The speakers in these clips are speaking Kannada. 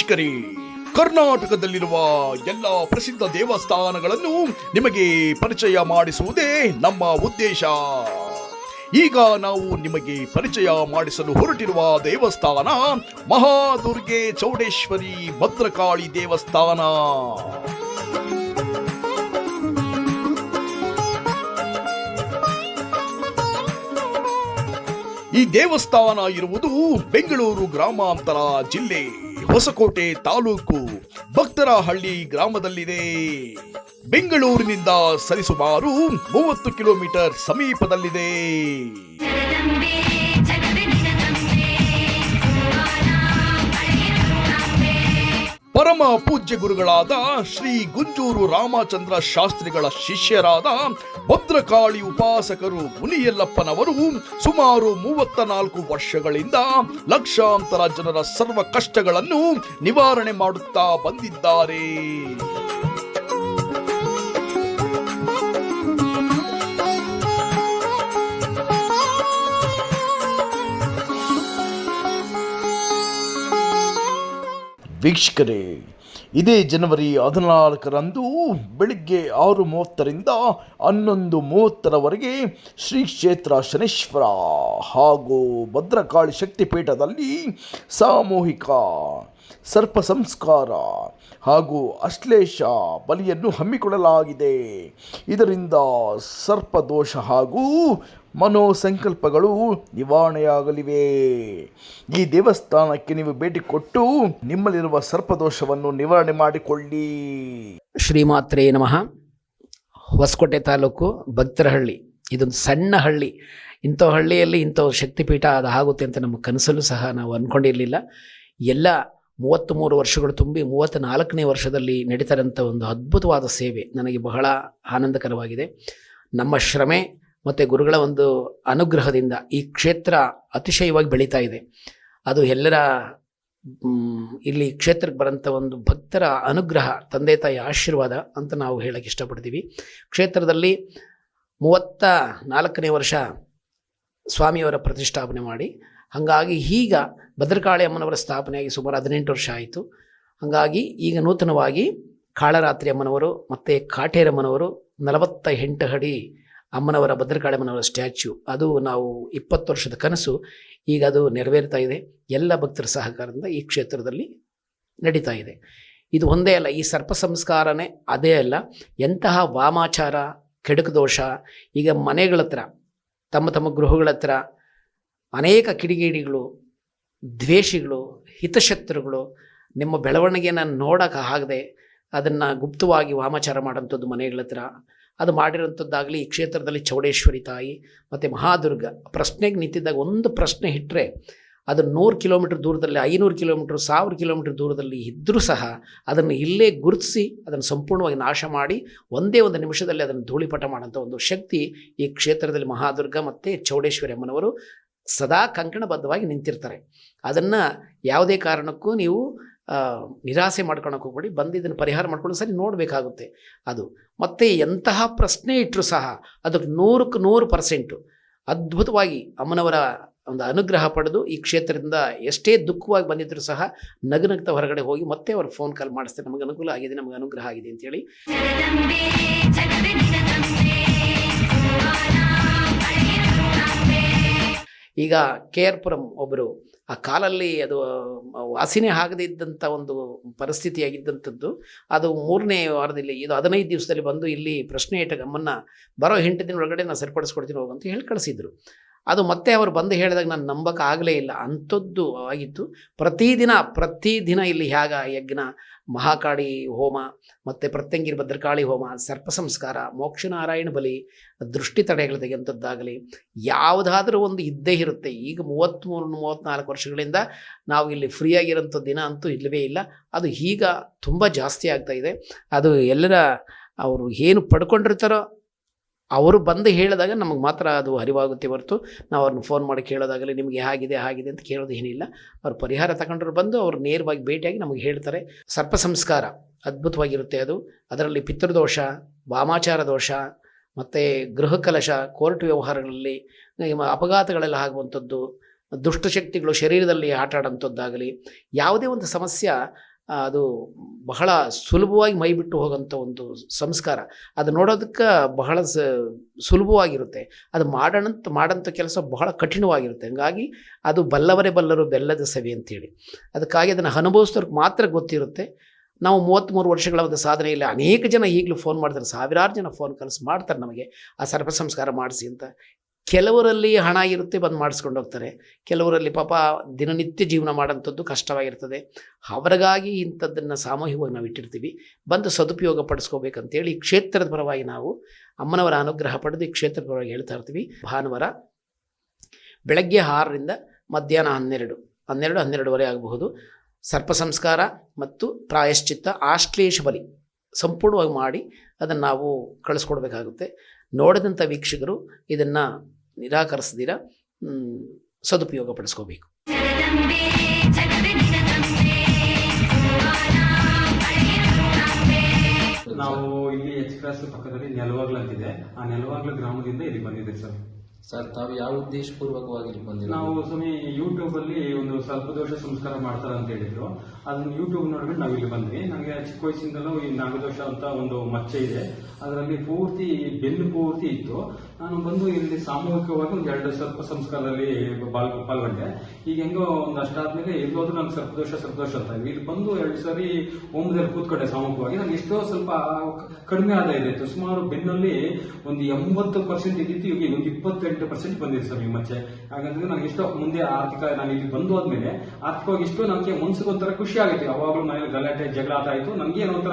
ವೀಕ್ಷಕರೇ, ಕರ್ನಾಟಕದಲ್ಲಿರುವ ಎಲ್ಲ ಪ್ರಸಿದ್ಧ ದೇವಸ್ಥಾನಗಳನ್ನು ನಿಮಗೆ ಪರಿಚಯ ಮಾಡಿಸುವುದೇ ನಮ್ಮ ಉದ್ದೇಶ. ಈಗ ನಾವು ನಿಮಗೆ ಪರಿಚಯ ಮಾಡಿಸಲು ಹೊರಟಿರುವ ದೇವಸ್ಥಾನ ಮಹಾದುರ್ಗೆ ಚೌಡೇಶ್ವರಿ ಭದ್ರಕಾಳಿ ದೇವಸ್ಥಾನ. ಈ ದೇವಸ್ಥಾನ ಇರುವುದು ಬೆಂಗಳೂರು ಗ್ರಾಮಾಂತರ ಜಿಲ್ಲೆ. ಹೊಸಕೋಟೆ ತಾಲೂಕು ಭಕ್ತರಹಳ್ಳಿ ಗ್ರಾಮದಲ್ಲಿದೆ. ಬೆಂಗಳೂರಿನಿಂದ ಸರಿಸುಮಾರು ಮೂವತ್ತು ಕಿಲೋಮೀಟರ್ ಸಮೀಪದಲ್ಲಿದೆ. ಪರಮ ಪೂಜ್ಯ ಗುರುಗಳಾದ ಶ್ರೀ ಗುಂಜೂರು ರಾಮಚಂದ್ರ ಶಾಸ್ತ್ರಿಗಳ ಶಿಷ್ಯರಾದ ಭದ್ರಕಾಳಿ ಉಪಾಸಕರು ಮುನಿಯಲ್ಲಪ್ಪನವರು ಸುಮಾರು ಮೂವತ್ತ ನಾಲ್ಕು ವರ್ಷಗಳಿಂದ ಲಕ್ಷಾಂತರ ಜನರ ಸರ್ವ ಕಷ್ಟಗಳನ್ನು ನಿವಾರಣೆ ಮಾಡುತ್ತಾ ಬಂದಿದ್ದಾರೆ. ವೀಕ್ಷಕರೇ, ಇದೇ ಜನವರಿ ಹದಿನಾಲ್ಕರಂದು ಬೆಳಿಗ್ಗೆ ಆರು ಮೂವತ್ತರಿಂದ ಹನ್ನೊಂದು ಮೂವತ್ತರವರೆಗೆ ಶ್ರೀ ಕ್ಷೇತ್ರ ಶನೇಶ್ವರ ಹಾಗೂ ಭದ್ರಕಾಳಿ ಶಕ್ತಿಪೀಠದಲ್ಲಿ ಸಾಮೂಹಿಕ ಸರ್ಪ ಸಂಸ್ಕಾರ ಹಾಗೂ ಅಶ್ಲೇಷ ಬಲಿಯನ್ನು ಹಮ್ಮಿಕೊಳ್ಳಲಾಗಿದೆ. ಇದರಿಂದ ಸರ್ಪದೋಷ ಹಾಗೂ ಮನೋಸಂಕಲ್ಪಗಳು ನಿವಾರಣೆಯಾಗಲಿವೆ. ಈ ದೇವಸ್ಥಾನಕ್ಕೆ ನೀವು ಭೇಟಿ ಕೊಟ್ಟು ನಿಮ್ಮಲ್ಲಿರುವ ಸರ್ಪದೋಷವನ್ನು ನಿವಾರಣೆ ಮಾಡಿಕೊಳ್ಳಿ. ಶ್ರೀಮಾತ್ರೇ ನಮಃ. ಹೊಸಕೋಟೆ ತಾಲೂಕು ಭಕ್ತರಹಳ್ಳಿ. ಇದೊಂದು ಸಣ್ಣ ಹಳ್ಳಿ. ಇಂಥ ಹಳ್ಳಿಯಲ್ಲಿ ಇಂಥ ಶಕ್ತಿಪೀಠ ಅದು ಆಗುತ್ತೆ ಅಂತ ನಮ್ಮ ಕನಸಲ್ಲೂ ಸಹ ನಾವು ಅಂದ್ಕೊಂಡಿರಲಿಲ್ಲ ಎಲ್ಲ ಮೂವತ್ತ್ಮೂರು ವರ್ಷಗಳು ತುಂಬಿ ಮೂವತ್ತ ನಾಲ್ಕನೇ ವರ್ಷದಲ್ಲಿ ನಡೀತಾರಂಥ ಒಂದು ಅದ್ಭುತವಾದ ಸೇವೆ. ನನಗೆ ಬಹಳ ಆನಂದಕರವಾಗಿದೆ. ನಮ್ಮ ಶ್ರಮೆ ಮತ್ತು ಗುರುಗಳ ಒಂದು ಅನುಗ್ರಹದಿಂದ ಈ ಕ್ಷೇತ್ರ ಅತಿಶಯವಾಗಿ ಬೆಳೀತಾ ಇದೆ. ಅದು ಎಲ್ಲರ ಇಲ್ಲಿ ಕ್ಷೇತ್ರಕ್ಕೆ ಬರೋಂಥ ಒಂದು ಭಕ್ತರ ಅನುಗ್ರಹ, ತಂದೆ ತಾಯಿ ಆಶೀರ್ವಾದ ಅಂತ ನಾವು ಹೇಳಕ್ಕೆ ಇಷ್ಟಪಡ್ತೀವಿ. ಕ್ಷೇತ್ರದಲ್ಲಿ ಮೂವತ್ತ ನಾಲ್ಕನೇ ವರ್ಷ ಸ್ವಾಮಿಯವರ ಪ್ರತಿಷ್ಠಾಪನೆ ಮಾಡಿ, ಹಾಗಾಗಿ ಈಗ ಭದ್ರಕಾಳಿ ಅಮ್ಮನವರ ಸ್ಥಾಪನೆಯಾಗಿ ಸುಮಾರು ಹದಿನೆಂಟು ವರ್ಷ ಆಯಿತು. ಹಾಗಾಗಿ ಈಗ ನೂತನವಾಗಿ ಕಾಳರಾತ್ರಿ ಅಮ್ಮನವರು ಮತ್ತು ಕಾಟೇರಮ್ಮನವರು ನಲವತ್ತ ಎಂಟು ಅಡಿ ಅಮ್ಮನವರ ಭದ್ರಕಾಳಮ್ಮನವರ ಸ್ಟ್ಯಾಚ್ಯೂ. ಅದು ನಾವು ಇಪ್ಪತ್ತು ವರ್ಷದ ಕನಸು. ಈಗ ಅದು ನೆರವೇರ್ತಾ ಇದೆ. ಎಲ್ಲ ಭಕ್ತರ ಸಹಕಾರದಿಂದ ಈ ಕ್ಷೇತ್ರದಲ್ಲಿ ನಡೀತಾ ಇದೆ. ಇದು ಒಂದೇ ಅಲ್ಲ, ಈ ಸರ್ಪ ಸಂಸ್ಕಾರನೇ ಅದೇ ಅಲ್ಲ, ಎಂತಹ ವಾಮಾಚಾರ ಕೆಡುಕು ದೋಷ, ಈಗ ಮನೆಗಳ ಹತ್ರ, ತಮ್ಮ ತಮ್ಮ ಗೃಹಗಳ ಹತ್ರ ಅನೇಕ ಕಿಡಿಗೇಡಿಗಳು, ದ್ವೇಷಿಗಳು, ಹಿತಶತ್ರುಗಳು ನಿಮ್ಮ ಬೆಳವಣಿಗೆಯನ್ನು ನೋಡೋಕೆ ಆಗದೆ ಅದನ್ನು ಗುಪ್ತವಾಗಿ ವಾಮಾಚಾರ ಮಾಡೋಂಥದ್ದು ಮನೆಗಳ ಹತ್ರ ಅದು ಮಾಡಿರೋಂಥದ್ದಾಗಲಿ ಈ ಕ್ಷೇತ್ರದಲ್ಲಿ ಚೌಡೇಶ್ವರಿ ತಾಯಿ ಮತ್ತು ಮಹಾದುರ್ಗ. ಪ್ರಶ್ನೆಗೆ ನಿಂತಿದ್ದಾಗ ಒಂದು ಪ್ರಶ್ನೆ ಇಟ್ಟರೆ ಅದು ನೂರು ಕಿಲೋಮೀಟ್ರ್ ದೂರದಲ್ಲಿ, ಐನೂರು ಕಿಲೋಮೀಟ್ರ್, ಸಾವಿರ ಕಿಲೋಮೀಟ್ರ್ ದೂರದಲ್ಲಿ ಇದ್ದರೂ ಸಹ ಅದನ್ನು ಇಲ್ಲೇ ಗುರುತಿಸಿ ಅದನ್ನು ಸಂಪೂರ್ಣವಾಗಿ ನಾಶ ಮಾಡಿ ಒಂದೇ ಒಂದು ನಿಮಿಷದಲ್ಲಿ ಅದನ್ನು ಧೂಳಿಪಟ ಮಾಡೋಂಥ ಒಂದು ಶಕ್ತಿ ಈ ಕ್ಷೇತ್ರದಲ್ಲಿ ಮಹಾದುರ್ಗ ಮತ್ತು ಚೌಡೇಶ್ವರಿ ಅಮ್ಮನವರು ಸದಾ ಕಂಕಣಬದ್ಧವಾಗಿ ನಿಂತಿರ್ತಾರೆ. ಅದನ್ನು ಯಾವುದೇ ಕಾರಣಕ್ಕೂ ನೀವು ನಿರಾಸೆ ಮಾಡ್ಕೊಳಕ್ಕೆ ಹೋಗ್ಬೇಡಿ, ಬಂದು ಇದನ್ನು ಪರಿಹಾರ ಮಾಡ್ಕೊಂಡು ಸರಿ ನೋಡಬೇಕಾಗುತ್ತೆ ಅದು. ಮತ್ತು ಎಂತಹ ಪ್ರಶ್ನೆ ಇಟ್ಟರು ಸಹ ಅದಕ್ಕೆ ನೂರಕ್ಕೆ ನೂರು ಪರ್ಸೆಂಟು ಅದ್ಭುತವಾಗಿ ಅಮ್ಮನವರ ಒಂದು ಅನುಗ್ರಹ ಪಡೆದು ಈ ಕ್ಷೇತ್ರದಿಂದ ಎಷ್ಟೇ ದುಃಖವಾಗಿ ಬಂದಿದ್ದರೂ ಸಹ ನಗನಗ್ತ ಹೊರಗಡೆ ಹೋಗಿ ಮತ್ತೆ ಅವ್ರು ಫೋನ್ ಕಾಲ್ ಮಾಡಿಸ್ತಾರೆ. ನಮಗೆ ಅನುಕೂಲ ಆಗಿದೆ, ನಮಗೆ ಅನುಗ್ರಹ ಆಗಿದೆ ಅಂತೇಳಿ ಈಗ ಕೆ ಆರ್ ಪುರಂ ಒಬ್ಬರು ಆ ಕಾಲಲ್ಲಿ ಅದು ವಾಸಿನೇ ಆಗದೇ ಇದ್ದಂಥ ಒಂದು ಪರಿಸ್ಥಿತಿಯಾಗಿದ್ದಂಥದ್ದು. ಅದು ಮೂರನೇ ವಾರದಲ್ಲಿ, ಇದು ಹದಿನೈದು ದಿವಸದಲ್ಲಿ ಬಂದು ಇಲ್ಲಿ ಪ್ರಶ್ನೆ ಇಟ್ಟ ಗಮ್ಮನ್ನ ಬರೋ ಎಂಟು ದಿನ ಒಳಗಡೆ ನಾನು ಸರಿಪಡಿಸ್ಕೊಡ್ತೀನಿ ಹೋಗಂತ ಹೇಳಿ ಕಳಿಸಿದ್ರು. ಅದು ಮತ್ತೆ ಅವರು ಬಂದು ಹೇಳಿದಾಗ ನಾನು ನಂಬಕ್ಕಾಗಲೇ ಇಲ್ಲ. ಅಂಥದ್ದು ಆಗಿತ್ತು. ಪ್ರತಿದಿನ ಪ್ರತಿದಿನ ಇಲ್ಲಿ ಹ್ಯಾಗ ಯಜ್ಞ, ಮಹಾಕಾಳಿ ಹೋಮ, ಮತ್ತು ಪ್ರತ್ಯಂಗಿರಿ, ಭದ್ರಕಾಳಿ ಹೋಮ, ಸರ್ಪ ಸಂಸ್ಕಾರ, ಮೋಕ್ಷನಾರಾಯಣ ಬಲಿ, ದೃಷ್ಟಿ ತಡೆಗಳು ತೆಗೆಯುವಂಥದ್ದಾಗಲಿ, ಯಾವುದಾದ್ರೂ ಒಂದು ಇದ್ದೇ ಇರುತ್ತೆ. ಈಗ ಮೂವತ್ತ್ಮೂರು ಮೂವತ್ತ್ನಾಲ್ಕು ವರ್ಷಗಳಿಂದ ನಾವು ಇಲ್ಲಿ ಫ್ರೀಯಾಗಿರೋಂಥ ದಿನ ಅಂತೂ ಇಲ್ಲವೇ ಇಲ್ಲ. ಅದು ಈಗ ತುಂಬ ಜಾಸ್ತಿ ಆಗ್ತಾ ಇದೆ. ಅದು ಎಲ್ಲರ ಅವರು ಏನು ಪಡ್ಕೊಂಡಿರ್ತಾರೋ ಅವರು ಬಂದು ಹೇಳಿದಾಗ ನಮಗೆ ಮಾತ್ರ ಅದು ಅರಿವಾಗುತ್ತೆ ಹೊರತು ನಾವು ಅವ್ರನ್ನ ಫೋನ್ ಮಾಡಿ ಕೇಳೋದಾಗಲಿ ನಿಮಗೆ ಹೇಗಿದೆ, ಹಾಗಿದೆ ಅಂತ ಕೇಳೋದು ಏನಿಲ್ಲ. ಅವ್ರು ಪರಿಹಾರ ತಗೊಂಡ್ರು ಬಂದು ಅವ್ರು ನೇರವಾಗಿ ಭೇಟಿಯಾಗಿ ನಮಗೆ ಹೇಳ್ತಾರೆ. ಸರ್ಪ ಸಂಸ್ಕಾರ ಅದ್ಭುತವಾಗಿರುತ್ತೆ ಅದು. ಅದರಲ್ಲಿ ಪಿತೃದೋಷ, ವಾಮಾಚಾರ ದೋಷ, ಮತ್ತು ಗೃಹ ಕಲಶ, ಕೋರ್ಟ್ ವ್ಯವಹಾರಗಳಲ್ಲಿ ಅಪಘಾತಗಳೆಲ್ಲ ಆಗುವಂಥದ್ದು, ದುಷ್ಟಶಕ್ತಿಗಳು ಶರೀರದಲ್ಲಿ ಆಟ ಆಡೋಂಥದ್ದಾಗಲಿ, ಯಾವುದೇ ಒಂದು ಸಮಸ್ಯೆ ಅದು ಬಹಳ ಸುಲಭವಾಗಿ ಮೈ ಬಿಟ್ಟು ಹೋಗೋಂಥ ಒಂದು ಸಂಸ್ಕಾರ. ಅದು ನೋಡೋದಕ್ಕೆ ಬಹಳ ಸ, ಸುಲಭವಾಗಿರುತ್ತೆ. ಅದು ಮಾಡೋಣಂತ ಮಾಡೋಂಥ ಕೆಲಸ ಬಹಳ ಕಠಿಣವಾಗಿರುತ್ತೆ. ಹಂಗಾಗಿ ಅದು ಬಲ್ಲವರೇ ಬಲ್ಲರು ಬೆಲ್ಲದ ಸವಿ ಅಂತೇಳಿ. ಅದಕ್ಕಾಗಿ ಅದನ್ನು ಅನುಭವಿಸೋರ್ಗೆ ಮಾತ್ರ ಗೊತ್ತಿರುತ್ತೆ. ನಾವು ಮೂವತ್ತ್ಮೂರು ವರ್ಷಗಳ ಒಂದು ಸಾಧನೆಯಲ್ಲಿ ಅನೇಕ ಜನ ಈಗಲೂ ಫೋನ್ ಮಾಡ್ತಾರೆ. ಸಾವಿರಾರು ಜನ ಫೋನ್ ಕಲಿಸಿ ಮಾಡ್ತಾರೆ ನಮಗೆ. ಆ ಸರ್ಪ ಸಂಸ್ಕಾರ ಮಾಡಿಸಿ ಅಂತ ಕೆಲವರಲ್ಲಿ ಹಣ ಇರುತ್ತೆ, ಬಂದು ಮಾಡಿಸ್ಕೊಂಡು ಹೋಗ್ತಾರೆ. ಕೆಲವರಲ್ಲಿ ಪಾಪ ದಿನನಿತ್ಯ ಜೀವನ ಮಾಡೋಂಥದ್ದು ಕಷ್ಟವಾಗಿರ್ತದೆ. ಅವರಿಗಾಗಿ ಇಂಥದ್ದನ್ನು ಸಾಮೂಹಿಕವಾಗಿ ನಾವು ಇಟ್ಟಿರ್ತೀವಿ. ಬಂದು ಸದುಪಯೋಗ ಪಡಿಸ್ಕೋಬೇಕಂತೇಳಿ ಕ್ಷೇತ್ರದ ಪರವಾಗಿ ನಾವು ಅಮ್ಮನವರ ಅನುಗ್ರಹ ಪಡೆದು ಈ ಕ್ಷೇತ್ರದ ಪರವಾಗಿ ಹೇಳ್ತಾ ಇರ್ತೀವಿ. ಭಾನುವಾರ ಬೆಳಗ್ಗೆ ಆರರಿಂದ ಮಧ್ಯಾಹ್ನ ಹನ್ನೆರಡು ಹನ್ನೆರಡು, ಹನ್ನೆರಡುವರೆ ಆಗಬಹುದು. ಸರ್ಪ ಸಂಸ್ಕಾರ ಮತ್ತು ಪ್ರಾಯಶ್ಚಿತ್ತ ಆಶ್ಲೇಷ ಬಲಿ ಸಂಪೂರ್ಣವಾಗಿ ಮಾಡಿ ಅದನ್ನು ನಾವು ಕಳಿಸ್ಕೊಡ್ಬೇಕಾಗುತ್ತೆ. ನೋಡಿದಂಥ ವೀಕ್ಷಕರು ಇದನ್ನು ನಿರಾಕರಿಸ್ದಿರ ಸದುಪಯೋಗ ಪಡಿಸ್ಕೋಬೇಕು ನಾವು ಇಲ್ಲಿ ಎಕ್ಸ್ಪ್ರೆಸ್ ಪಕ್ಕದಲ್ಲಿ ನೆಲವಾಗ್ಲಂತಿದೆ ಆ ನೆಲವಾಗ್ಲ ಗ್ರಾಮದಿಂದ ಇಲ್ಲಿ ಬಂದಿದೆ ಸರ್. ಸರ್, ತಾವು ಯಾವ ಉದ್ದೇಶಪೂರ್ವಕವಾಗಿ ಇಲ್ಲಿ ನಾವು ಸ್ವಾಮಿ ಯೂಟ್ಯೂಬ್ ಅಲ್ಲಿ ಒಂದು ಸ್ವಲ್ಪ ದೋಷ ಸಂಸ್ಕಾರ ಮಾಡ್ತಾರೆ ಅಂತ ಹೇಳಿದ್ರು. ಅದನ್ನ ಯೂಟ್ಯೂಬ್ ನೋಡ್ಬಿಟ್ಟು ನಾವು ಇಲ್ಲಿ ಬಂದ್ವಿ. ನನಗೆ ಚಿಕ್ಕ ವಯಸ್ಸಿಂದಲೂ ಈ ನಾಗದೋಷ ಅಂತ ಒಂದು ಮಚ್ಚೆ ಇದೆ. ಅದರಲ್ಲಿ ಪೂರ್ತಿ ಬೆನ್ನು ಪೂರ್ತಿ ಇತ್ತು. ನಾನು ಬಂದು ಇಲ್ಲಿ ಸಾಮೂಹಿಕವಾಗಿ ಒಂದು ಎರಡು ಸರ್ಪ ಸಂಸ್ಕಾರದಲ್ಲಿ ಪಾಲ್- ಪಾಲ್ಗೊಂಡೆ. ಈಗ ಹೆಂಗೋ ಒಂದು ಅಷ್ಟಾದ್ಮೇಲೆ ಎಲ್ಲೋದ್ರೂ ನಂಗೆ ಸರ್ಪದೋಷ ಸರ್ಪದೋಷ ಅಂತ ಇದೆ. ಇಲ್ಲಿ ಬಂದು ಎರಡು ಸಾರಿ ಓಮದಲ್ಲಿ ಕೂತ್ಕೊಂಡೆ ಸಾಮೂಹಿಕವಾಗಿ. ನನಗೆ ಎಷ್ಟೋ ಸ್ವಲ್ಪ ಕಡಿಮೆ ಆದಾಯ ಇತ್ತು ಸುಮಾರು ಬೆನ್ನಲ್ಲಿ ಒಂದು ಎಂಬತ್ತು ಪರ್ಸೆಂಟ್ ಇದ್ದಿತ್ತು. ಈಗ ಒಂದು ಇಪ್ಪತ್ತೆಂಟು ಪರ್ಸೆಂಟ್ ಬಂದಿದೆ ಸರ್ ನೀವು ಮಚ್ಚೆ. ಹಾಗಂದ್ರೆ ನನಗೆ ಎಷ್ಟೋ ಮುಂದೆ ಆರ್ಥಿಕ ನಾನು ಇಲ್ಲಿ ಬಂದು ಹೋದ್ಮೇಲೆ ಆರ್ಥಿಕವಾಗಿ ಎಷ್ಟೋ ನನಗೆ ಮನ್ಸಿಗೆ ಒಂಥರ ಖುಷಿ ಆಗಿತ್ತು. ಯಾವಾಗಲೂ ಮನೇಲಿ ಗಲಾಟೆ ಜಗಳ ಆಯ್ತು. ನನಗೆ ಏನೋ ಒಂಥರ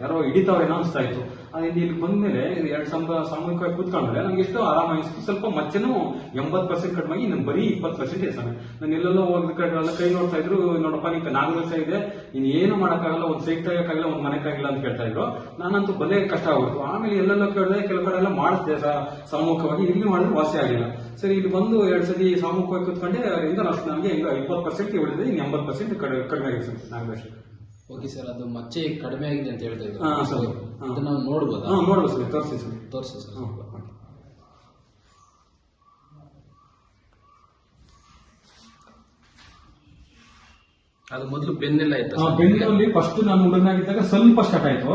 ಯಾರೋ ಹಿಡಿತಾವೇನೋ ಅನಿಸ್ತಾ ಇತ್ತು. ಅದರಿಂದ ಇಲ್ಲಿ ಬಂದ್ಮೇಲೆ ಎರಡು ಸಂಬ ಸಾಮೂಹಿಕವಾಗಿ ಕೂತ್ಕೊಂಡ್ರೆ ನಂಗೆ ಎಷ್ಟೋ ಆರಾಮ ಅನಿಸ್ತು. ಸ್ವಲ್ಪ ಮಚ್ಚೆನೂ ಎಂಬತ್ತು ಪರ್ಸೆಂಟ್ ಕಡಿಮೆ ಆಗಿ ನಾನು ಬರೀ ಇಪ್ಪತ್ತು ಪರ್ಸೆಂಟ್ ಇದೆ ಸರ್ ನಾನು ಎಲ್ಲೆಲ್ಲೋ ಹೋಗಿದ ಕಡೆ ಎಲ್ಲ ಕೈ ನೋಡ್ತಾ ಇದ್ರು ನೋಡಪ್ಪ ನಿಂಗೆ ವರ್ಷ ಇದೆ ನೀನು ಏನು ಮಾಡೋಕ್ಕಾಗಲ್ಲ ಒಂದು ಸೈಟ್ ತೆಗಿಯಕ್ಕಾಗಲ್ಲ ಒಂದು ಮನೆಕ್ಕಾಗಿಲ್ಲ ಅಂತ ಕೇಳ್ತಾ ಇದ್ರು. ನಾನಂತೂ ಬಂದೇ ಕಷ್ಟ ಆಗ್ಬಿಡ್ತು. ಆಮೇಲೆ ಎಲ್ಲೆಲ್ಲೋ ಕೇಳಿದೆ ಕೆಲವು ಕಡೆ ಎಲ್ಲ ಮಾಡಿಸ್ದೆ ಸಾಮೂಹಿಕವಾಗಿ. ಇಲ್ಲಿ ಮಾಡಿದ್ರೆ ವಾಸಿ ಆಗಿಲ್ಲ. ಸರಿ ಇಲ್ಲಿ ಬಂದು ಎರಡು ಸತಿ ಸಾಮೂಹಿಕವಾಗಿ ಕೂತ್ಕೊಂಡೆ ಅದರಿಂದ ಅಷ್ಟು ನನಗೆ ಈಗ ಇಪ್ಪತ್ತು ಪರ್ಸೆಂಟ್ ಉಳಿದಿದೆ ಇನ್ನು ಎಂಬತ್ತು ಪರ್ಸೆಂಟ್ ಕಡಿಮೆ ಆಗಿದೆ ಸರ್. ನಾಗದೋಷ ಓಕೆ ಸರ್ ಅದು ಮಚ್ಚೆ ಕಡಿಮೆ ಆಗಿದೆ ಅಂತ ಹೇಳ್ತಾ ಹಾಂ ಸರ್. ಇದ್ರು ನಾವು ನೋಡ್ಬೋದಾ? ಹಾ ನೋಡ್ಬೋದು ಸರ್ ತೋರಿಸಿ ಸರ್. ತೋರಿಸಿ ಸರ್. ಅದು ಮೊದಲು ಬೆನ್ನೆಲ್ಲ ಇತ್ತು ಬೆನ್ನಲ್ಲಿ ಫಸ್ಟ್ ನಾನು ಹುಡುಗನಾಗಿದ್ದಾಗ ಸ್ವಲ್ಪ ಸ್ಟಾರ್ಟ್ ಆಯ್ತು.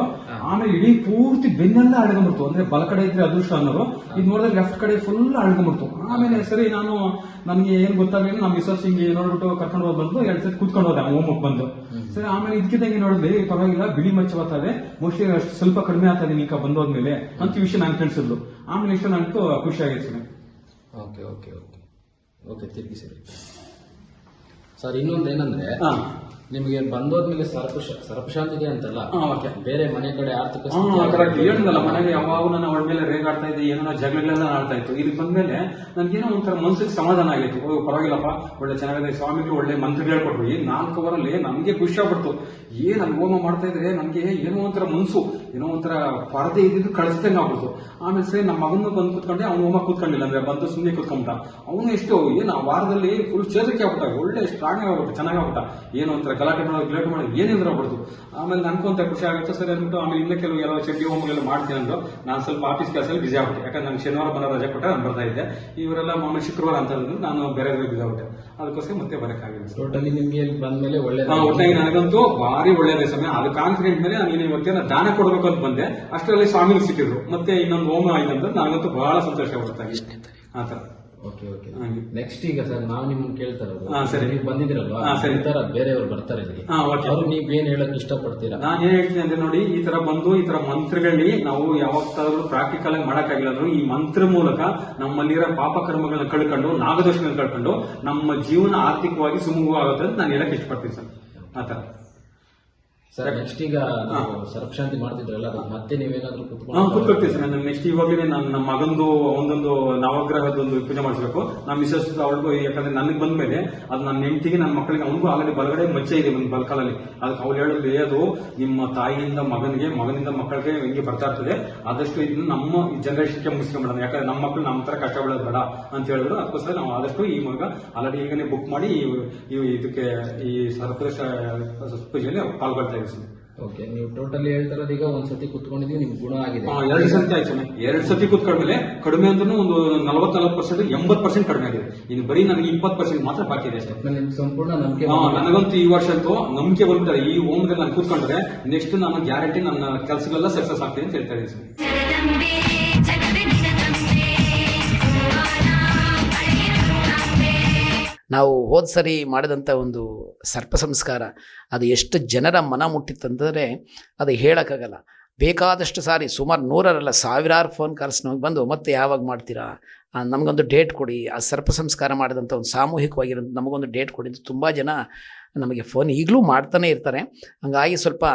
ಆಮೇಲೆ ಇಡೀ ಪೂರ್ತಿ ಬೆನ್ನೆಲ್ಲ ಅಳ್ಕೊಂಡ್ಬಿಡ್ತು. ಅಂದ್ರೆ ಬಲ ಕಡೆ ಇದ್ರೆ ಅದೃಷ್ಟ ಅನ್ನೋರು ಇದು ನೋಡಿದ್ರೆ ಲೆಫ್ಟ್ ಕಡೆ ಫುಲ್ ಅಳ್ಕೊಂಡ್ಬಿಡ್ತು. ಆಮೇಲೆ ಸರಿ ನಾನು ನನಗೆ ಏನ್ ಗೊತ್ತಾಗಲಿಲ್ಲ ನಮ್ಮ ಮಿಸಸ್ ಹಿಂಗೆ ನೋಡ್ಬಿಟ್ಟು ಕರ್ಕೊಂಡು ಹೋಗಿ ಬಂದು ಎರಡ್ ಸತಿ ಕೂತ್ಕೊಂಡು ಹೋದೆ ಹೋಮಕ್ ಬಂದು. ಸರಿ ಆಮೇಲೆ ಇದಕ್ಕಿದ್ದಂಗೆ ನೋಡಿದ್ರೆ ಏ, ಪರವಾಗಿಲ್ಲ ಬಿಳಿ ಮಚ್ಚ ಬರ್ತದೆ ಮೋಸ್ಟ್ಲಿ ಅಷ್ಟು ಸ್ವಲ್ಪ ಕಡಿಮೆ ಆಗ್ತದೆ ನೀಕ ಬಂದೋದ್ಮೇಲೆ ಅಂತ ವಿಷಯ ನಾನು ತಿಳಿಸಿದ್ಲು ಆಮೇಲೆ ಇಷ್ಟು ನನಗೂ ಖುಷಿ ಆಗಿರ್ತೀನಿ sir. Okay okay okay. Okay ತಿರುಗಿ ಸರಿ. ಸರ್ ಇನ್ನೊಂದು ಏನಂದ್ರೆ ಹಾ ನಿಮಗೆ ಬಂದೋದ್ಮೇಲೆ ಮೇಲೆ ಸರ್ಪಶಾಂತಿ ಇದೆ ಅಂತಲ್ಲ? ಓಕೆ. ಬೇರೆ ಮನೆ ಕಡೆ ಆರ್ಥಿಕ ಕರೆಕ್ಟ್ ಹೇಳಿದ್ನಲ್ಲ ಮನೆಗೆ ಯಾವಾಗ ನಾನು ಅವಳ ಮೇಲೆ ರೇಗಾಡ್ತಾ ಇದ್ದೆ ಏನೋ ಜಗಳಗಳೆಲ್ಲ ಆಡ್ತಾ ಇತ್ತು. ಇಲ್ಲಿ ಬಂದ್ಮೇಲೆ ನನ್ಗೇನೋ ಒಂಥರ ಮನ್ಸಿಗೆ ಸಮಾಧಾನ ಆಗಿತ್ತು. ಓ ಪರವಾಗಿಲ್ಲಪ್ಪ ಒಳ್ಳೆ ಚೆನ್ನಾಗಿದೆ ಸ್ವಾಮಿಗಳು ಒಳ್ಳೆ ಮಂತ್ರ ಹೇಳ್ಕೊಟ್ರು. ಈ ನಾಲ್ಕು ಅವರಲ್ಲಿ ನಮ್ಗೆ ಖುಷಿ ಆಗ್ಬಿಡ್ತು. ಏನ್ ಅಲ್ಲಿ ಹೋಮ ಮಾಡ್ತಾ ಇದ್ರೆ ನನ್ಗೆ ಏನೋ ಒಂಥರ ಮನ್ಸು ಏನೋ ಒಂಥರ ಪರದೆ ಇದ್ದಿದ್ದು ಕಳಿಸ್ದಂಗೆ ಆಗ್ಬಿಡ್ತು. ಆಮೇಲೆ ಸರಿ ನಮ್ಮ ಮಗನ್ ಬಂದು ಕೂತ್ಕೊಂಡೆ ಅವ್ನು ಹೋಮ ಕೂತ್ಕೊಂಡಿಲ್ಲ ಅಂದ್ರೆ ಬಂದು ಸುಮ್ಮನೆ ಕೂತ್ಕೊಂಡ ಅವನು ಎಷ್ಟು ಏನು ಆ ವಾರದಲ್ಲಿ ಫುಲ್ ಚೇತರಿಕೆ ಆಗ್ಬಿಟ್ಟ ಒಳ್ಳೆ ಸ್ಟ್ರಾಂಗ್ ಆಗ್ಬಿಟ್ಟು ಚೆನ್ನಾಗಿ ಆಗ್ಬಿಟ್ಟ. ಏನೋ ಒಂಥರ ಗಲಾಟೆ ಮಾಡೋದು ಗಿಲಾಟೆ ಮಾಡೋದು ಏನಿದ್ರೆ ಬರ್ತು ಆಮೇಲೆ ನನ್ಕೊಂತ ಖುಷಿ ಆಗುತ್ತೆ ಸರಿ ಅಂದ್ಬಿಟ್ಟು ಆಮೇಲೆ ಇನ್ನ ಕೆಲವು ಎಲ್ಲ ಚಡ್ಡಿ ಹೋಮಗಳೆಲ್ಲ ಮಾಡ್ತೀನಿ ಅಂದ್ರೆ ನಾನು ಸ್ವಲ್ಪ ಆಫೀಸ್ ಕೆಲಸದಲ್ಲಿ ಬಿಸಿ ಆಗ್ಬಿಟ್ಟೆ. ಯಾಕಂದ್ರೆ ನಾನು ಶನಿವಾರ ಬಂದ ರಜೆ ಕೊಟ್ಟರೆ ನಾನು ಬರ್ತಾ ಇದ್ದೆ. ಇವರೆಲ್ಲ ಮಾಮೂಲಿ ಶುಕ್ರವಾರ ಅಂತ ಅಂದ್ರು ನಾನು ಬೇರೆ ಬೇರೆ ಬಿಸಿ ಆಗ್ಬಿಟ್ಟೆ. ಅದಕ್ಕೋಸ್ಕರ ಮತ್ತೆ ಬರಕ್ಕಾಗಿಲ್ಲ ಟೋಟಲಿ ನಿಮ್ಗೆ ಇಲ್ಲಿ ಬಂದ್ಮೇಲೆ ಒಳ್ಳೆ ಒಟ್ಟಾಗಿ ನನಗಂತೂ ಭಾರಿ ಒಳ್ಳೆಯದೇ ಸಮಯ. ಅದು ಕಾನ್ಫಿಡೆಂಟ್ ಮೇಲೆ ನಾನು ಇವತ್ತೇನ ದಾನ ಕೊಡಬೇಕು ಅಂತ ಬಂದೆ. ಅಷ್ಟರಲ್ಲಿ ಸ್ವಾಮಿಗಳು ಸಿಕ್ಕಿದ್ರು. ಮತ್ತೆ ಇನ್ನೊಂದು ಹೋಮ ಆಯ್ತು ಅಂತ ನನಗಂತೂ ಬಹಳ ಸಂತೋಷ ಆಗುತ್ತೆ ಆ ತರ ಓಕೆ ಓಕೆ ಹಾಗೆ. ನೆಕ್ಸ್ಟ್ ಈಗ ಸರ್ ನಾವು ನಿಮ್ಮನ್ನ ಕೇಳ್ತಾ ಇರೋದು ಹಾ, ಸರಿ. ನೀವು ಬಂದಿದ್ದೀರಲ್ವಾ ಹಾ, ಸರಿ. ಈ ತರ ಬೇರೆಯವರು ಬರ್ತಾರೆ ಇಲ್ಲಿ ಹಾ, ಓಕೆ. ಅವ್ರು ನೀವೇನ್ ಹೇಳಕ್ ಇಷ್ಟಪಡ್ತೀರಾ ನಾನು ಏನ್ ಹೇಳ್ತೀನಿ ಅಂದ್ರೆ ನೋಡಿ ಈ ತರ ಬಂದು ಈ ತರ ಮಂತ್ರಗಳಲ್ಲಿ ನಾವು ಯಾವತ್ತಾದ್ರೂ ಪ್ರಾಕ್ಟಿಕಲ್ ಆಗಿ ಮಾಡಕ್ಕಾಗಿಲ್ಲ ಅಂದ್ರೂ ಈ ಮಂತ್ರ ಮೂಲಕ ನಮ್ಮಲ್ಲಿರೋ ಪಾಪ ಕರ್ಮಗಳನ್ನ ಕಳ್ಕೊಂಡು ನಾಗದೋಷಗಳನ್ನ ಕಳ್ಕೊಂಡು ನಮ್ಮ ಜೀವನ ಆರ್ಥಿಕವಾಗಿ ಸುಮೂಗವಾಗುತ್ತೆ ಅಂತ ನಾನು ಹೇಳಕ್ ಇಷ್ಟಪಡ್ತೀನಿ ಸರ್ ಆತರ ಸರ್ ನೆಕ್ಸ್ಟ್ ಈಗ ಸರ್ಪಶಾಂತಿ ಮಾಡ್ತಿದ್ರಲ್ಲ ಅದಕ್ಕೆ ಮತ್ತೆ ನೀವೇನಾದ್ರೂ ನಾವು ಕೂತ್ಕೊಳ್ತೀವಿ ಸರ್. ನಾನು ನೆಕ್ಸ್ಟ್ ಇವಾಗಲೇ ನಾನು ನಮ್ಮ ಮಗಂದು ಒಂದೊಂದು ನವಗ್ರಹದೊಂದು ಪೂಜೆ ಮಾಡಿಸ್ಬೇಕು. ನಮ್ಮ ಮಿಸಸ್ ಅವಳಿಗೂ ಯಾಕಂದ್ರೆ ನನಗೆ ಬಂದ ಮೇಲೆ ಅದು ನನ್ನ ಹೆಂಡತಿಗೆ ನನ್ನ ಮಕ್ಕಳಿಗೆ ಅವನಿಗೂ ಆಲ್ರೆಡಿ ಬಲಗಡೆ ಮಚ್ಚೆ ಇದೆ ಒಂದು ಬಲ್ಕಾಲಲ್ಲಿ. ಅದಕ್ಕೆ ಅವ್ಳು ಹೇಳೋದು ಅದು ನಿಮ್ಮ ತಾಯಿಯಿಂದ ಮಗನಿಗೆ ಮಗನಿಂದ ಮಕ್ಕಳಿಗೆ ಹಿಂಗೆ ಬರ್ತಾ ಇರ್ತದೆ. ಆದಷ್ಟು ಇದನ್ನ ನಮ್ಮ ಜನರೇಷನ್ಗೆ ಮುಗಿಸ್ಕೊಂಡ್ಬಿಡೋಣ ಯಾಕಂದ್ರೆ ನಮ್ಮ ಮಕ್ಕಳು ನಮ್ಮ ತರ ಕಷ್ಟ ಬೀಳೋದು ಬೇಡ ಅಂತ ಹೇಳಿದ್ರು. ಅದಕ್ಕೋಸ್ಕರ ನಾವು ಆದಷ್ಟು ಈ ಮಗ ಆಲ್ರೆಡಿ ಈಗನೇ ಬುಕ್ ಮಾಡಿ ಇದಕ್ಕೆ ಈ ಸರ್ಪ್ರೈಸ್ ಪೂಜೆಯಲ್ಲಿ ಪಾಲ್ಗೊಳ್ತಾ ಓಕೆ ನೀವು ಟೋಟಲಿ ಹೇಳ್ತಾ ಈಗ ಒಂದ್ ಸತಿ ಕುತ್ಕೊಂಡಿದೀವಿ ನಿಮ್ಗೆ ಗುಣ ಆಗಿದೆ. ಆ, ಎರಡು ಸತಿ ಆಯ್ತು ಎರಡ್ ಎರಡು ಸತಿ ಕೂತ್ಕೊಂಡ್ಮೇಲೆ ಕಡಿಮೆ ಅಂದ್ರೂ ಒಂದು ನಲವತ್ ನಲವತ್ತು ಪರ್ಸೆಂಟ್ ಎಂಬತ್ತು ಪರ್ಸೆಂಟ್ ಕಡಿಮೆ ಆಗಿದೆ. ಇನ್ನು ಬರೀ ನನಗೆ ಇಪ್ಪತ್ತು ಪರ್ಸೆಂಟ್ ಮಾತ್ರ ಬಾಕಿ ಇದೆ ಅಷ್ಟೇ. ನಿಮ್ಗೆ ಸಂಪೂರ್ಣ ನಂಬಿಕೆ ಹಾ, ನನಗಂತೂ ಈ ವರ್ಷ ಅಂತೂ ನಂಬಿಕೆ ಬರುತ್ತೆ ಈ ಹೋಮದಲ್ಲಿ ನಾನು ಕೂತ್ಕೊಂಡ್ರೆ ನೆಕ್ಸ್ಟ್ ನಾನು ಗ್ಯಾರಂಟಿ ನನ್ನ ಕೆಲಸಗಳೆಲ್ಲ ಸಕ್ಸಸ್ ಆಗ್ತೀನಿ ಅಂತ ಹೇಳ್ತಾ ಇದ್ದೀನಿ ಸರ್ ಜಗದಂಬೆ ನಾವು ಹೋದ ಸರಿ ಮಾಡಿದಂಥ ಒಂದು ಸರ್ಪ ಸಂಸ್ಕಾರ, ಅದು ಎಷ್ಟು ಜನರ ಮನ ಮುಟ್ಟಿತ್ತಂತಂದರೆ ಅದು ಹೇಳೋಕ್ಕಾಗಲ್ಲ. ಬೇಕಾದಷ್ಟು ಸಾರಿ, ಸುಮಾರು ನೂರರಲ್ಲ ಸಾವಿರಾರು ಫೋನ್ ಕಾಲ್ಸ್ ನಮಗೆ ಬಂದು, ಮತ್ತೆ ಯಾವಾಗ ಮಾಡ್ತೀರಾ? ನಮಗೊಂದು ಡೇಟ್ ಕೊಡಿ. ಆ ಸರ್ಪ ಸಂಸ್ಕಾರ ಮಾಡಿದಂಥ ಒಂದು ಸಾಮೂಹಿಕವಾಗಿರೋ ನಮಗೊಂದು ಡೇಟ್ ಕೊಡಿ. ಅಂತ ತುಂಬ ಜನ ನಮಗೆ ಫೋನ್ ಈಗಲೂ ಮಾಡ್ತಾನೆ ಇರ್ತಾರೆ. ಹಂಗಾಗಿ ಸ್ವಲ್ಪ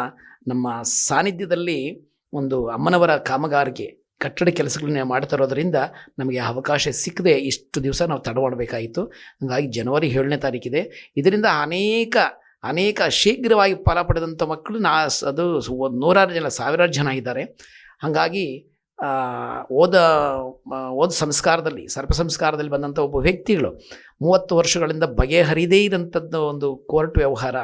ನಮ್ಮ ಸಾನ್ನಿಧ್ಯದಲ್ಲಿ ಒಂದು ಅಮ್ಮನವರ ಕಾಮಗಾರಿಕೆ ಕಟ್ಟಡ ಕೆಲಸಗಳನ್ನ ಮಾಡ್ತಾ ಇರೋದ್ರಿಂದ ನಮಗೆ ಅವಕಾಶ ಸಿಕ್ಕದೆ ಇಷ್ಟು ದಿವಸ ನಾವು ತಡವಾಡಬೇಕಾಯಿತು ಹಾಗಾಗಿ ಜನವರಿ ಏಳನೇ ತಾರೀಕಿದೆ. ಇದರಿಂದ ಅನೇಕ ಅನೇಕ ಶೀಘ್ರವಾಗಿ ಫಲ ಪಡೆದಂಥ ಮಕ್ಕಳು ನಾ ಅದು ನೂರಾರು ಜನ, ಸಾವಿರಾರು ಜನ ಇದ್ದಾರೆ. ಹಾಗಾಗಿ ಓದ ಓದ ಸಂಸ್ಕಾರದಲ್ಲಿ, ಸರ್ಪ ಸಂಸ್ಕಾರದಲ್ಲಿ ಬಂದಂಥ ಒಬ್ಬ ವ್ಯಕ್ತಿಗಳು ಮೂವತ್ತು ವರ್ಷಗಳಿಂದ ಬಗೆಹರಿದೇ ಇದ್ದಂಥದ್ದು ಒಂದು ಕೋರ್ಟ್ ವ್ಯವಹಾರ,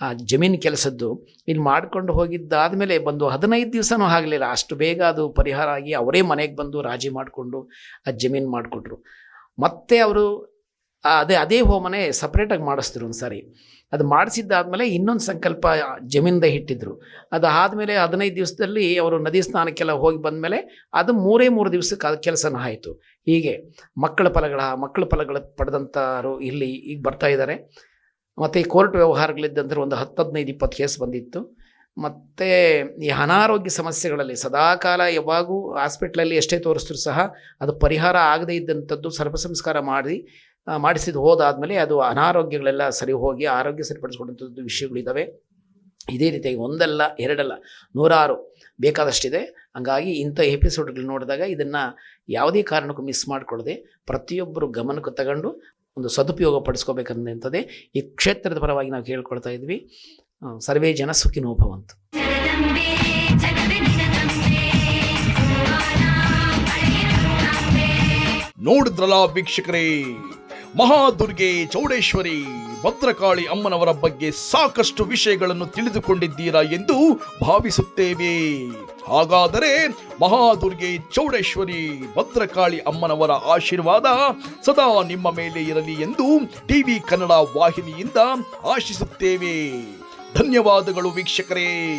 ಆ, ಜಮೀನು ಕೆಲಸದ್ದು ಇಲ್ಲಿ ಮಾಡ್ಕೊಂಡು ಹೋಗಿದ್ದಾದಮೇಲೆ ಬಂದು ಹದಿನೈದು ದಿವಸನೂ ಆಗಲಿಲ್ಲ. ಅಷ್ಟು ಬೇಗ ಅದು ಪರಿಹಾರ ಆಗಿ ಅವರೇ ಮನೆಗೆ ಬಂದು ರಾಜಿ ಮಾಡಿಕೊಂಡು ಆ ಜಮೀನು ಮಾಡಿಕೊಟ್ರು. ಮತ್ತೆ ಅವರು ಅದೇ ಅದೇ ಹೋಮನೆ ಸಪ್ರೇಟಾಗಿ ಮಾಡಿಸ್ತಿರು ಒಂದು ಸಾರಿ ಅದು ಮಾಡಿಸಿದ್ದಾದಮೇಲೆ ಇನ್ನೊಂದು ಸಂಕಲ್ಪ ಜಮೀನ್ದ ಇಟ್ಟಿದ್ದರು ಅದು ಆದಮೇಲೆ ಹದಿನೈದು ದಿವಸದಲ್ಲಿ ಅವರು ನದಿ ಸ್ನಾನಕ್ಕೆಲ್ಲ ಹೋಗಿ ಬಂದಮೇಲೆ ಅದು ಮೂರೇ ಮೂರು ದಿವಸಕ್ಕೆ ಅದು ಕೆಲಸನ ಆಯಿತು. ಹೀಗೆ ಮಕ್ಕಳ ಫಲಗಳ ಮಕ್ಕಳ ಫಲಗಳ ಪಡೆದಂಥವರು ಇಲ್ಲಿ ಈಗ ಬರ್ತಾ ಇದ್ದಾರೆ. ಮತ್ತು ಈ ಕೋರ್ಟ್ ವ್ಯವಹಾರಗಳಿದ್ದಂದ್ರೆ ಒಂದು ಹತ್ತು ಹದಿನೈದು ಇಪ್ಪತ್ತು ಕೇಸ್ ಬಂದಿತ್ತು. ಮತ್ತು ಈ ಅನಾರೋಗ್ಯ ಸಮಸ್ಯೆಗಳಲ್ಲಿ ಸದಾಕಾಲ ಯಾವಾಗೂ ಹಾಸ್ಪಿಟ್ಲಲ್ಲಿ ಎಷ್ಟೇ ತೋರಿಸಿದ್ರು ಸಹ ಅದು ಪರಿಹಾರ ಆಗದೇ ಇದ್ದಂಥದ್ದು ಸರ್ಪಸಂಸ್ಕಾರ ಮಾಡಿ ಆ, ಮಾಡಿಸಿದ ಹೋದಾದಮೇಲೆ ಅದು ಅನಾರೋಗ್ಯಗಳೆಲ್ಲ ಸರಿ ಹೋಗಿ ಆರೋಗ್ಯ ಸರಿಪಡಿಸ್ಕೊಂಡಂಥದ್ದು ವಿಷಯಗಳಿದ್ದಾವೆ ಇದೇ ರೀತಿಯಾಗಿ ಒಂದಲ್ಲ ಎರಡಲ್ಲ ನೂರಾರು ಬೇಕಾದಷ್ಟಿದೆ. ಹಂಗಾಗಿ ಇಂಥ ಎಪಿಸೋಡ್ಗಳು ನೋಡಿದಾಗ ಇದನ್ನು ಯಾವುದೇ ಕಾರಣಕ್ಕೂ ಮಿಸ್ ಮಾಡಿಕೊಳ್ಳದೆ ಪ್ರತಿಯೊಬ್ಬರು ಗಮನಕ್ಕೆ ತಗೊಂಡು ಒಂದು ಸದುಪಯೋಗ ಪಡಿಸ್ಕೋಬೇಕಂತದೇ ಈ ಕ್ಷೇತ್ರದ ಪರವಾಗಿ ನಾವು ಕೇಳ್ಕೊಳ್ತಾ ಇದ್ವಿ. ಸರ್ವೇ ಜನ ಸುಖಿನೋಭವಂತು ನೋಡಿದ್ರಲ್ಲ ವೀಕ್ಷಕರೇ? ಮಹಾದುರ್ಗೆ ಚೌಡೇಶ್ವರಿ, ಭದ್ರಕಾಳಿ ಅಮ್ಮನವರ ಬಗ್ಗೆ ಸಾಕಷ್ಟು ವಿಷಯಗಳನ್ನು ತಿಳಿದುಕೊಂಡಿದ್ದೀರಾ ಎಂದು ಭಾವಿಸುತ್ತೇವೆ. ಹಾಗಾದರೆ ಮಹಾದುರ್ಗೆ ಚೌಡೇಶ್ವರಿ, ಭದ್ರಕಾಳಿ ಅಮ್ಮನವರ ಆಶೀರ್ವಾದ ಸದಾ ನಿಮ್ಮ ಮೇಲೆ ಇರಲಿ ಎಂದು ಟಿವಿ ಕನ್ನಡ ವಾಹಿನಿಯಿಂದ ಆಶಿಸುತ್ತೇವೆ. ಧನ್ಯವಾದಗಳು ವೀಕ್ಷಕರೇ.